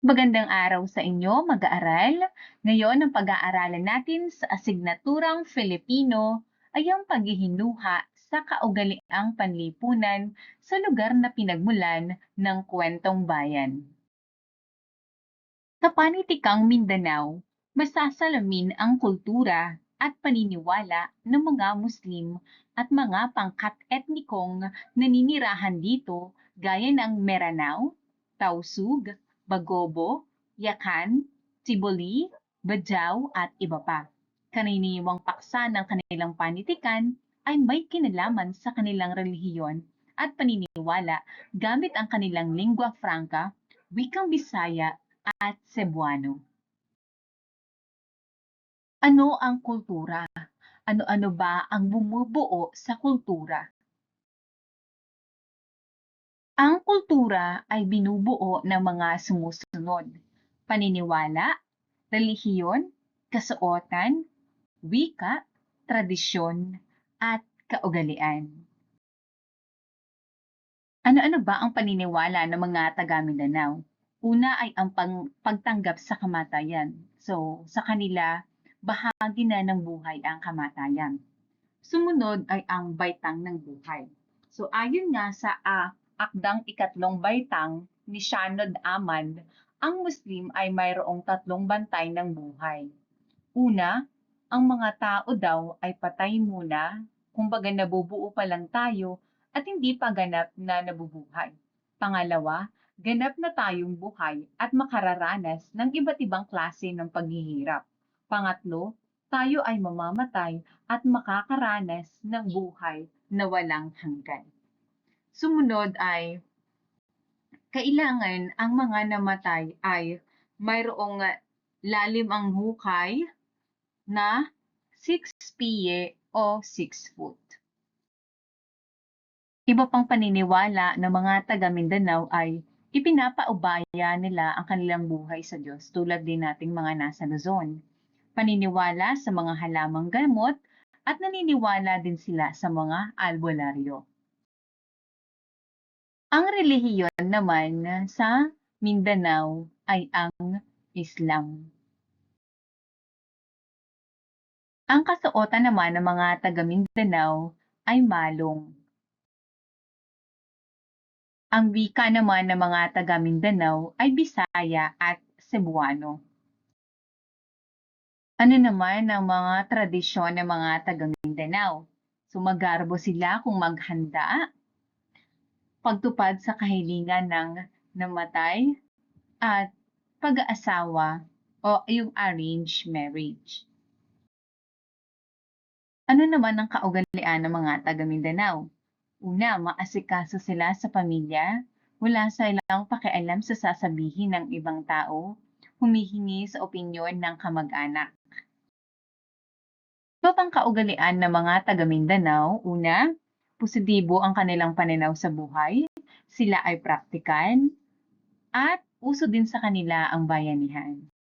Magandang araw sa inyo, mag-aaral. Ngayon, ang pag-aaralan natin sa asignaturang Filipino ay ang paghihinuha sa kaugaliang panlipunan sa lugar na pinagmulan ng kwentong bayan. Sa panitikang Mindanao, masasalamin ang kultura at paniniwala ng mga Muslim at mga pangkat etnikong naninirahan dito gaya ng Meranao, Tausug, Bagobo, Yakan, Tiboli, Bajau at iba pa. Karaniwang paksa ng kanilang panitikan ay may kinalaman sa kanilang relihiyon at paniniwala gamit ang kanilang lingua franca, wikang Bisaya at Cebuano. Ano ang kultura? Ano-ano ba ang bumubuo sa kultura? Ang kultura ay binubuo ng mga sumusunod. Paniniwala, relihiyon, kasuotan, wika, tradisyon, at kaugalian. Ano-ano ba ang paniniwala ng mga taga Mindanao? Una ay ang pang- pagtanggap sa kamatayan. So, sa kanila, bahagi na ng buhay ang kamatayan. Sumunod ay ang baitang ng buhay. So, ayon nga sa ah, akdang ikatlong baitang ni Shanod Aman, ang Muslim ay mayroong tatlong bantay ng buhay. Una, ang mga tao daw ay patay muna, kumbaga nabubuo pa lang tayo at hindi pa ganap na nabubuhay. Pangalawa, ganap na tayong buhay at makararanas ng iba't ibang klase ng paghihirap. Pangatlo, tayo ay mamamatay at makakaranas ng buhay na walang hanggan. Sumunod ay, kailangan ang mga namatay ay mayroong lalim ang hukay na 6 piye o 6 foot. Iba pang paniniwala ng mga taga Mindanao ay ipinapaubaya nila ang kanilang buhay sa Diyos tulad din nating mga nasa Luzon. Paniniwala sa mga halamang gamot at naniniwala din sila sa mga albularyo. Ang relihiyon naman sa Mindanao ay ang Islam. Ang kasuotan naman ng mga taga Mindanao ay malong. Ang wika naman ng mga taga Mindanao ay Bisaya at Cebuano. Ano naman ang mga tradisyon ng mga taga Mindanao? Sumagarbo sila kung maghanda, pagtupad sa kahilingan ng namatay, at pag-aasawa o yung arranged marriage. Ano naman ang kaugalian ng mga taga Mindanao? Una, maasikaso sila sa pamilya, wala silang pakialam sa sasabihin ng ibang tao, humihingi sa opinyon ng kamag-anak. Iba pang kaugalian ng mga taga Mindanao, una, positibo ang kanilang pananaw sa buhay, sila ay praktikan, at uso din sa kanila ang bayanihan.